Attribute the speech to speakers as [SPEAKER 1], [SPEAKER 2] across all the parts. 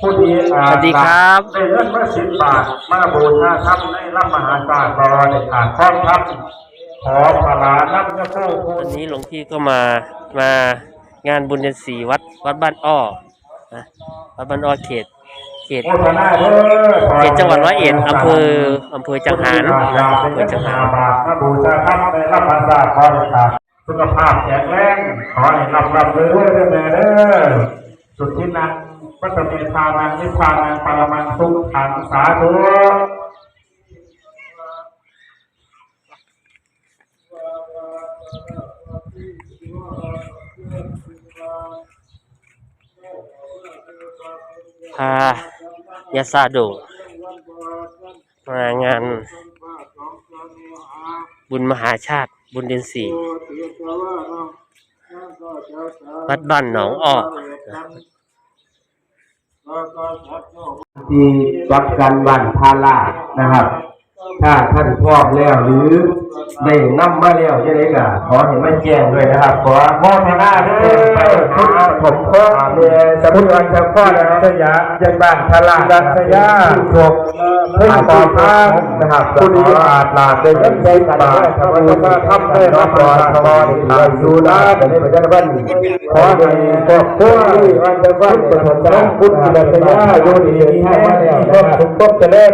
[SPEAKER 1] ผู้ดีอา
[SPEAKER 2] สวัสดีครับ
[SPEAKER 1] ได้เงินมาสิบบาทมาบูชาธรรมในรับมหาศาลรอในขาดข้องครับขอพลานับยะโคผู้
[SPEAKER 2] วันนี้หลวงพี่ก็มามางานบุญเดือนสี่วัดวัดบ้านอ้อนะวัดบ้านอ้อเขตเขต
[SPEAKER 1] โฆษณาเด้อ
[SPEAKER 2] เขตจังหวัดร้อยเอ็ดอำเภออำเภอจังหารนะอำเภอจังหาร
[SPEAKER 1] บาทมาบูชาธรรมในรับมหาศาลรอในขาดสุขภาพแข็งแรงขอให้รับรับเลยด้วยเด้อแม่เด้อสุดที่นั้น วัตเมธานังนิพพานังปรมังสุขขังสาธุ
[SPEAKER 2] พายาซาโดมางาน บุญมหาชาติ บุญเดือนสี่วัดบ้านหนองอ้อน
[SPEAKER 1] ที่วับกันบันพาลานะครับ ถ้าท่านพร้อมแล้วหรือ ได้นำมาแล้วจะได้ก็ขอให้มาแจ้งด้วยนะครับ ขอโมทนาด้วยคุณผมก็เรียนสมุทรวันเฉพาะนะครับสยามยังบ้านพาลาดรัชยาจบเพิ่งต่อทางนะครับผู้ดีอาจลาเป็นยังใจบาททำไมก็ทำได้รับรองทอนทางยูนาแต่ในปัจจุบันขอให้ครอบครัววันเฉพาะประสบการณ์พุทธรัชยาอยู่ดีมีให้มาแล้วก็ทุกข์เจริญ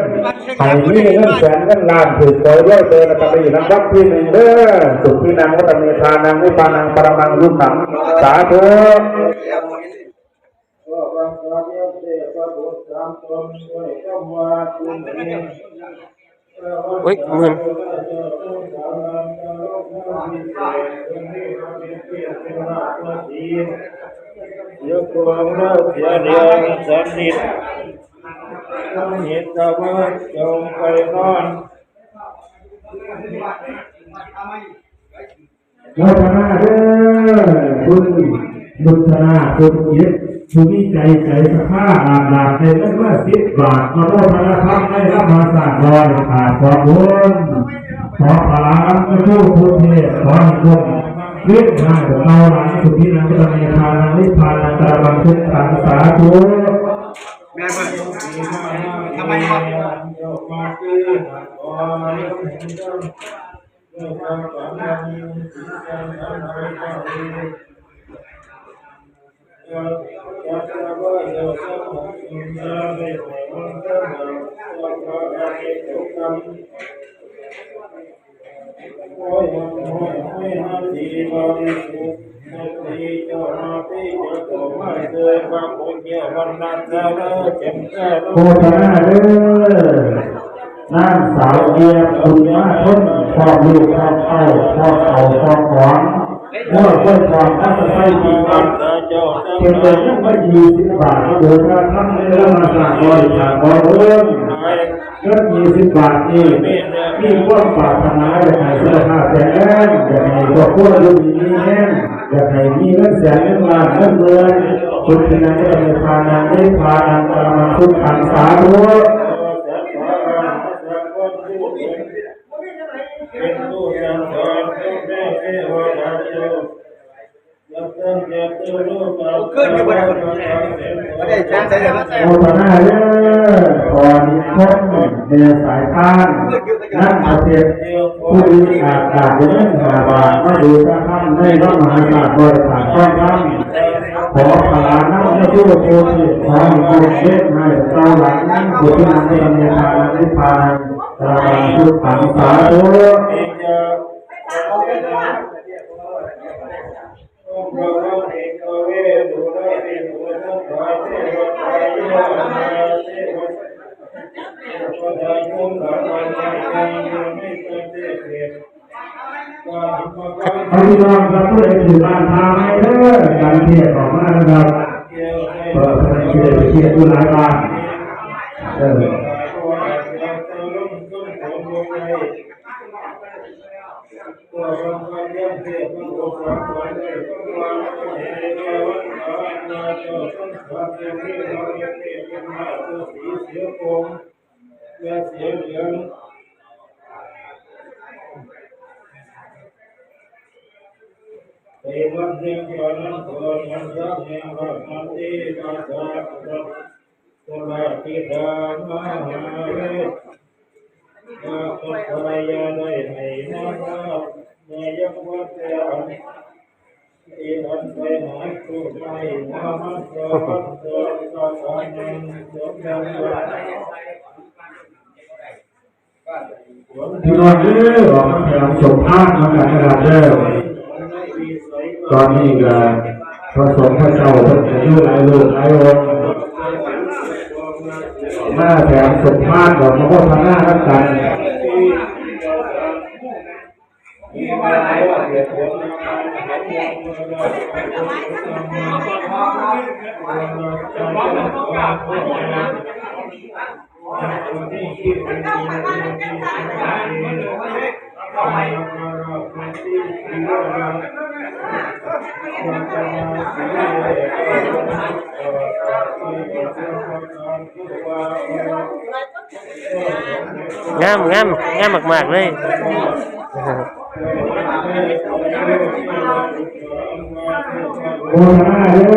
[SPEAKER 1] ไอ้นี่เงินแสนเงินล้านถือโอยเย่อยเจอแล้วก็ไปอยู่น้ำวัดที่หนึ่งเด้อสุขีนังวัตเมธานังวิปานังปรมังยุขังสาธุ
[SPEAKER 2] เฮ้ยหมื่น
[SPEAKER 3] ยกตัวเลิกเสียเดียวสันนิษต้องเหตุตะวันจงไปนอน
[SPEAKER 4] โมทนาเด้อคุณบุญธนาคุณยิดคุณวิใจใจสภาพอาบาดในเรื่อสิบบาทมาโมทนาทำให้รับมาสร้างรอยขาดความบุญขอพลังพระผู้ผู้เทศขอให้คุณเรียกหน้าของเราหลังสุดที่นั้นจะมีทานังนิพพานังตระบังทุกขังสาธุ
[SPEAKER 3] ทำไมครับยกมาคือขอให้เห็นต้องเมื่อความฝันนั้นสิ่งใดนั้นใดก็ดียกยกตะวันกสมุทรยาไม่ไหวมันก็หนาวยกขอให้ทุกคำโอ้ย โอ้ยโอ้ยนาทีบริสุทธิ์นาทีเจ้านาทีเจ้าตัวไม่เคยฟังคนเดียววันนั้นเจ้าเลิกเจ็บแก่ลู
[SPEAKER 4] โม
[SPEAKER 3] ก
[SPEAKER 4] ทนาเด้อ นางสาวเอียคุณมาทนพ่อลูกพ่อเข้าพ่อเขาพ่อของเมื่อเพื่อนความตั้งใจจริงครับ
[SPEAKER 3] เจ้า
[SPEAKER 4] เก็บเงินยังไม่ยี่สิบบาทเดือนละทำในเรื่องมาสร้างบริจาคบริเรื่องเงินยี่สิบบาทนี่มีความปารถนาอยากให้เสื้อผ้าแต่งงานอยากให้ครอบครัวอยู่ดีมีแน่อยากให้มีเงินแสนเงินล้านเงินเดือนคุณที่นั่นก็มีทานังได้ทานังตระมาทุกขันสาธุ
[SPEAKER 3] เป็นผู้ยังสอนแม่เทวดาเจ้ายับตั้งเจ็บตัวลูกเรา ขึ้นอยู่บนนั้นไม่ได้จ้างใส่เดือนละแสน
[SPEAKER 4] โมทนาเด้อขอนิพนธ์เดสายทานนั่งประเทศผู้มีอาจารย์เรื่องหาบาทมาดูพระธรรมในพระมหาศาสตร์บริษัทข้อธรรมขอพลาน้ำพระผู้โพธิขอให้คุณเล่นให้เจ้าหลังผู้ที่นำเป็นเนทานนิพพานตราบังทุกขังสาธุ พระพี่น้องครับผู้ใดถือบ้านทางให้เด้อการเทียบของมานะครับเปิดให้เทียบเทียบผู้หลายบ้านเออ
[SPEAKER 3] ตัวมันก็ เลี้ยงเทียบมันก็ฟังไว้เลยความเห็นเดียววันนาเจ้าต้องทำอย่างนี้เราเรียนเทียบกันมาตัวสีเสียโกงและเสียเหลืองเอวันเรียงก่อนนั้นก่อนมันรักแห่งรักมันที่มาจากธิดามหาเวทมาคุปายาได้ให้นาค เมยังวัดยาอีนันไปหาคุไม่นามันโสโสสัพพังสมยังวะ
[SPEAKER 4] พี่น้องเด้อออกมาแถวสมภาพมากันนะครับเด้อตอนนี้ก็พระสงฆ์พระเจ้าเพิ่นอายุหลายลูกหลายองค์มาแถวสมภาพดอกมะม่วงพันหน้ารับกัน
[SPEAKER 2] งามงามงามมากๆเลย
[SPEAKER 4] โมทนาเด้อ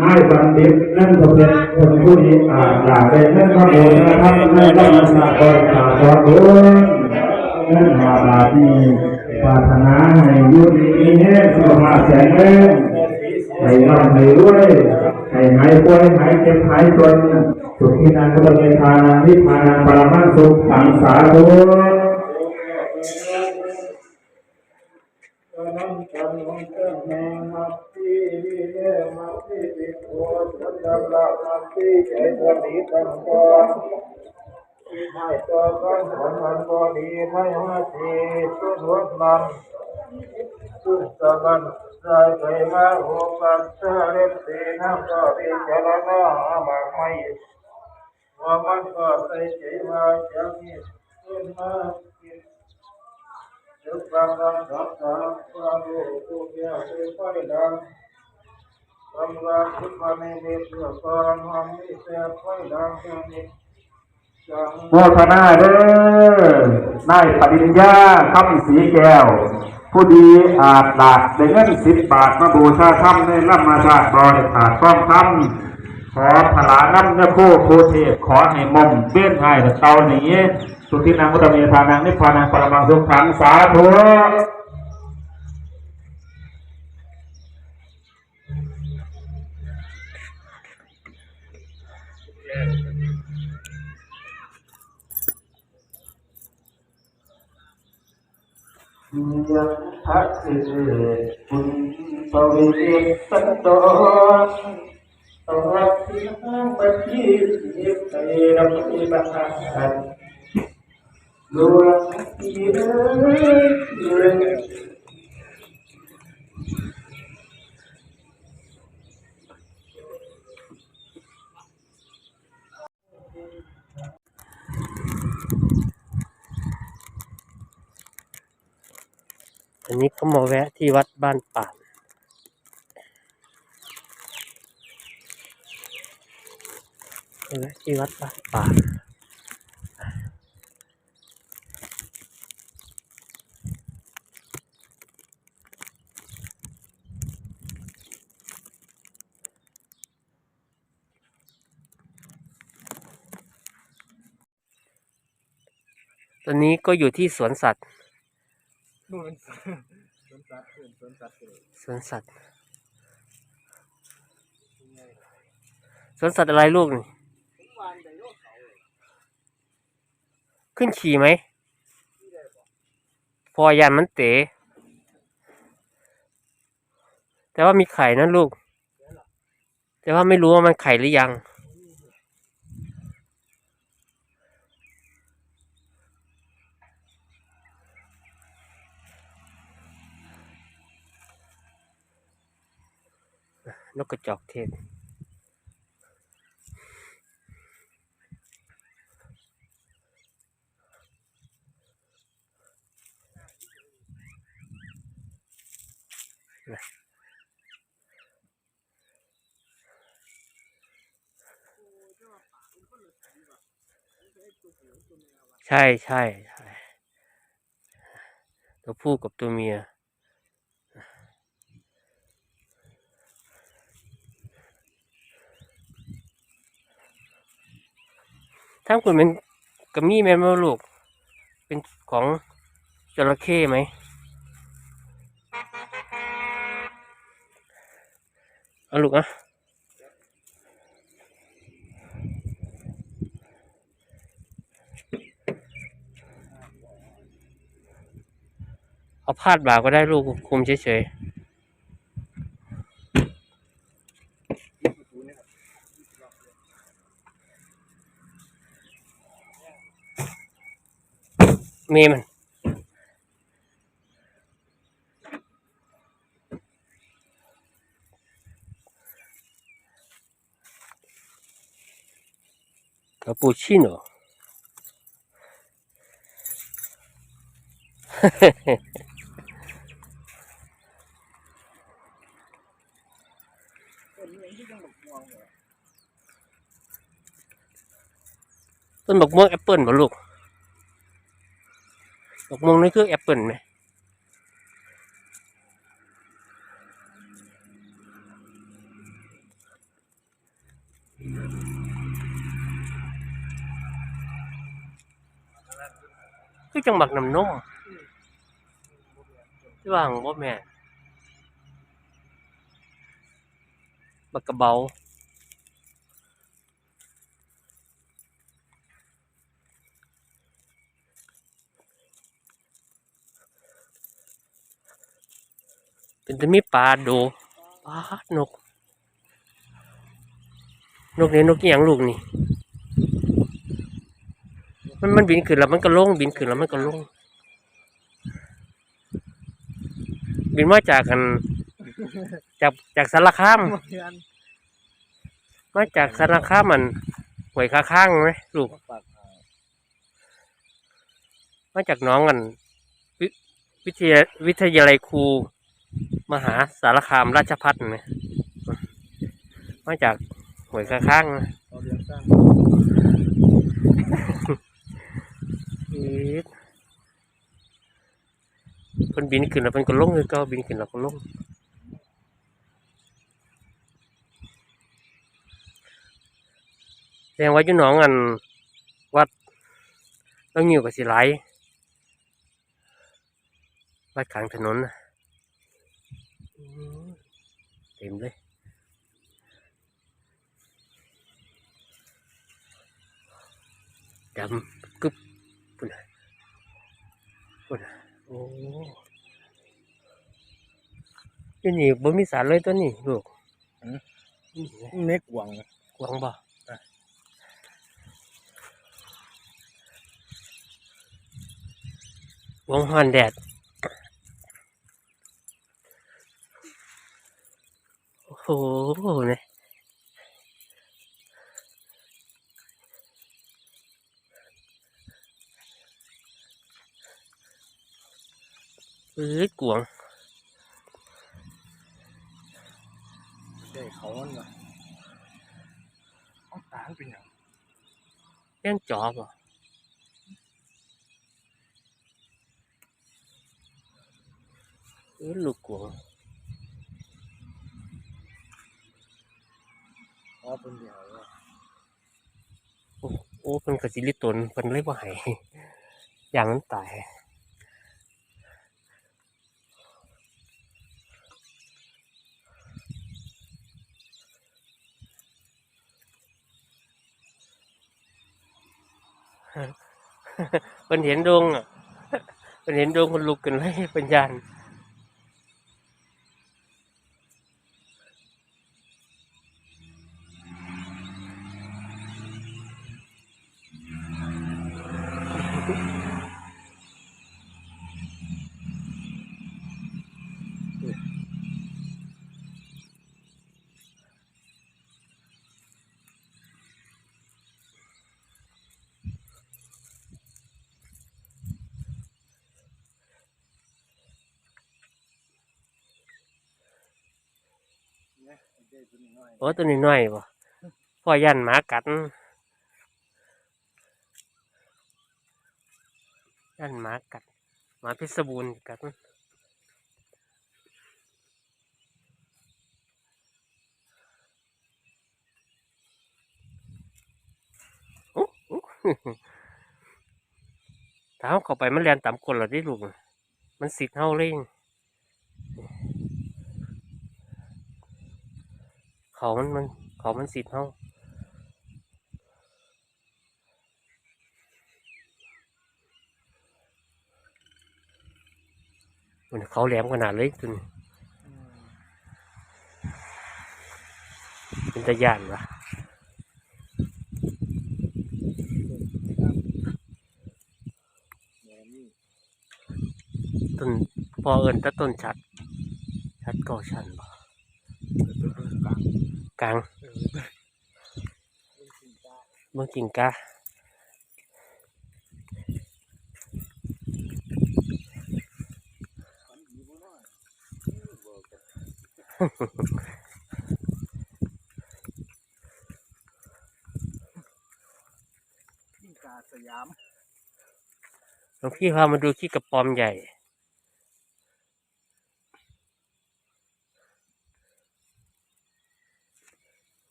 [SPEAKER 4] นายบัณฑิตนั่นก็เป็นคนผู้ดีอ่านด่าได้นั่นก็โมทนาครับนั่นก็มาสาบอนสาบอนบุญนั่นหาบาดีปรารถนาให้ยุดีมีแห้งสุขภาพแข็งแรงให้ร่ำให้รวยให้หายป่วยหายเจ็บหายจนสุขีนันก็เป็นทานังนิพพานังปรมังสุขสังสาธุ
[SPEAKER 3] นังกันนังกันแมงมั ตติวิเลมัตติปิโกสันดัลละมัตติใจสติตังกอนให้ตัวกันผลมันก็ดีให้มาสีสุดวัดมันสุดสมันได้ไปมาโอกันเสด็จสีน้ำก็พิจารณาบางไม่ว่ามันก็ใส่ใจมาจากนี้ขึ้นมากินจุดบางบางสักสามความรู้ตัวแก่เป็นไฟดัง กำลังคิดมาในเด็กเพื่อความมันมีแต่ไฟดังแค่นี้จัง
[SPEAKER 4] โมทนาเด้อนายปริญญาคำสีแก้ว ผู้ดีอาจหลาดได้เงินสิบบาทมาบูชาธรรมในรัมมาชาติบริขาดต้องทำขอพลาน้ำเนื้อคโคเทพขอให้มมเบี้ยนให้เตาหนีสุทินังมุตเมธานังนิพพานังปรมังสุขังสาธุ
[SPEAKER 3] ยังพระสิคุณปวิเวสันตนตวัดที่ห้างปฏิสิทธิ์ในรำพิบัติดวงที่เอ่ย
[SPEAKER 2] นี้ก็มาแวะที่วัดบ้านป่านแวะที่วัดบ้านป่านตอนนี้ก็อยู่ที่สวนสัตว์
[SPEAKER 5] สวนสัตว์เป็นสวนสัตว์เลย
[SPEAKER 2] สวนสัตว์สวนสัตว์อะไรลูกนี่ขึ้นขี่ไหมพอยันมันเต๋แต่ว่ามีไข่นะลูก แต่ว่าไม่รู้ว่ามันไข่หรือยัง นกกระจอกเทศ ใช่ใช่ใช่ตัวผู้กับตัวเมีย ทั้งคุณเป็นกระมี่แมนบ่ลูก เป็นของจระเข้ไหม เอาลูกอะเอาพาดบ่าก็ได้ลูกคุมเฉยๆ เมมันคาปูชิโน่ต้นบักม่วงแอปเปิลบ่ลูก บักมงนี่คือแอปเปิลไหมคือจังหมักน้ำนมที่ว่างบ่แม่บักกระเบา เป็นจะมีปลาโดปลานก นกนี่นกอหย่างลูกนี่ มันมันบินขึ้นแล้วมันก็ลงบินขึ้นแล้วมันก็ลง บินมาจากกัน จากจากสารคาม
[SPEAKER 5] เพื่อน
[SPEAKER 2] มาจากสารคามมันหวยค้าข้างไหมลูก
[SPEAKER 5] ปากอ่า
[SPEAKER 2] มาจากหน้องกันววิทยาวิทยาลัยครู มหาสารคามราชพัฒน์นะมาจากหวยข้างๆนะ
[SPEAKER 5] เราเลี้ยงสร้าง
[SPEAKER 2] อีดเพิ่นบินขึ้นแล้วเพิ่นก็ลงคือเก็บินขึ้นแล้วก็ลงแสดงว่าอยู่หนองอันวัดต้องอยู่กับสิไหลายวัดขางถนนน่ะอืม เต็มเลยดำกึบปุ่นน่ะปุ่นน่ะโอ้ยนี่บ่มีสารเลยตัวนี้ลูกนี่ไง
[SPEAKER 5] เน็กหวัง
[SPEAKER 2] กวางบ่กวางฮอนแดด โอ้โหเนี่ยเอ้ยกวาง
[SPEAKER 5] ใช่เขามันวะเอเป็นอย่าง
[SPEAKER 2] เลี้ยงจอบอะเอ้ยลูกกวาง
[SPEAKER 5] อ๋อเป็นเดียว
[SPEAKER 2] โอ้โอ้เป็นกระสิลิตนเป็นเลยว่าหายอย่างนั้นตายเป็นเห็นดวงอะเป็นเห็นดวงคนลุกกันเลยเป็นยาน
[SPEAKER 5] เนี่ยไอ้เด็กตัวนี้น้อย
[SPEAKER 2] โอ้ตัวนี้น้อยป่พ่อยันหมากัดยันหมากัดหมาพชรบูรณ์กัดโอ้โอ้ถ้าเขาเข้าไปมันเรียนต่ำกว่าเราได้ลูก มันสิทธิ์เฮาเลย เขามันมันเขามันสิทธิ์เฮามันเขาแหลมขนาดเลยจนเป็นตะยานวะ
[SPEAKER 5] แม่นี่
[SPEAKER 2] ต้นพอเอิญถ้าต้นชัด ชัดเก็ชันบ่
[SPEAKER 5] กลาง
[SPEAKER 2] กลาง
[SPEAKER 5] เออเป็นสิ่งจ้า
[SPEAKER 2] เมื่อกินกะ
[SPEAKER 5] ฝันดีบ่น้อยบอกกันยิ่งกาสยาม
[SPEAKER 2] หลวงพี่พามาดูขี้กระปอมใหญ่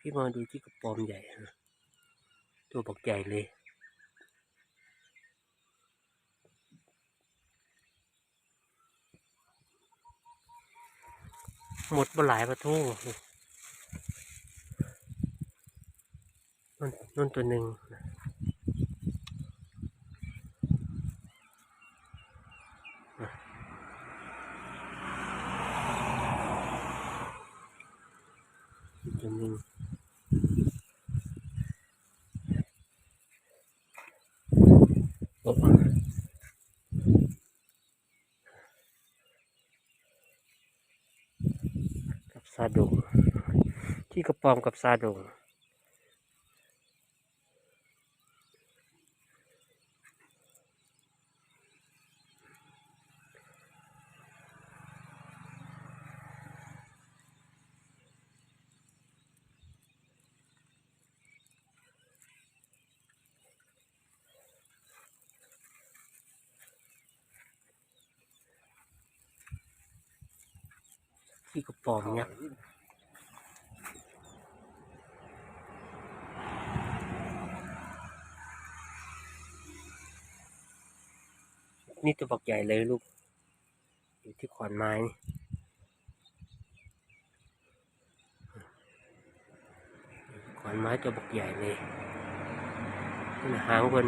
[SPEAKER 2] พี่มาดูที่กระปอมใหญ่นะตัวบักใหญ่เลย หมดมาหลายประตูนั่นนั่นตัวหนึ่ง กับซาดงที่กระปอมกับซาดง ที่กระปอมเนี่ยนี่ตัวบักใหญ่เลยลูก อยู่ที่ขอนไม้นี่ขอนไม้ตัวบักใหญ่เลยหางเพิ่น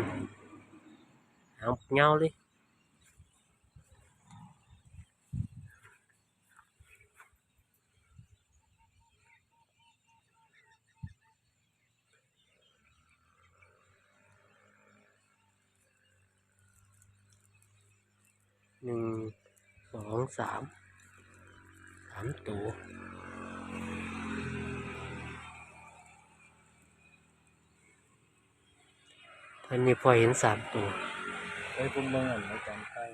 [SPEAKER 2] หางเงาเลย หนึ่งสองสามสามตัวอันนี้พอเห็นสามตัว
[SPEAKER 5] ไปคุณเมืองในการใต้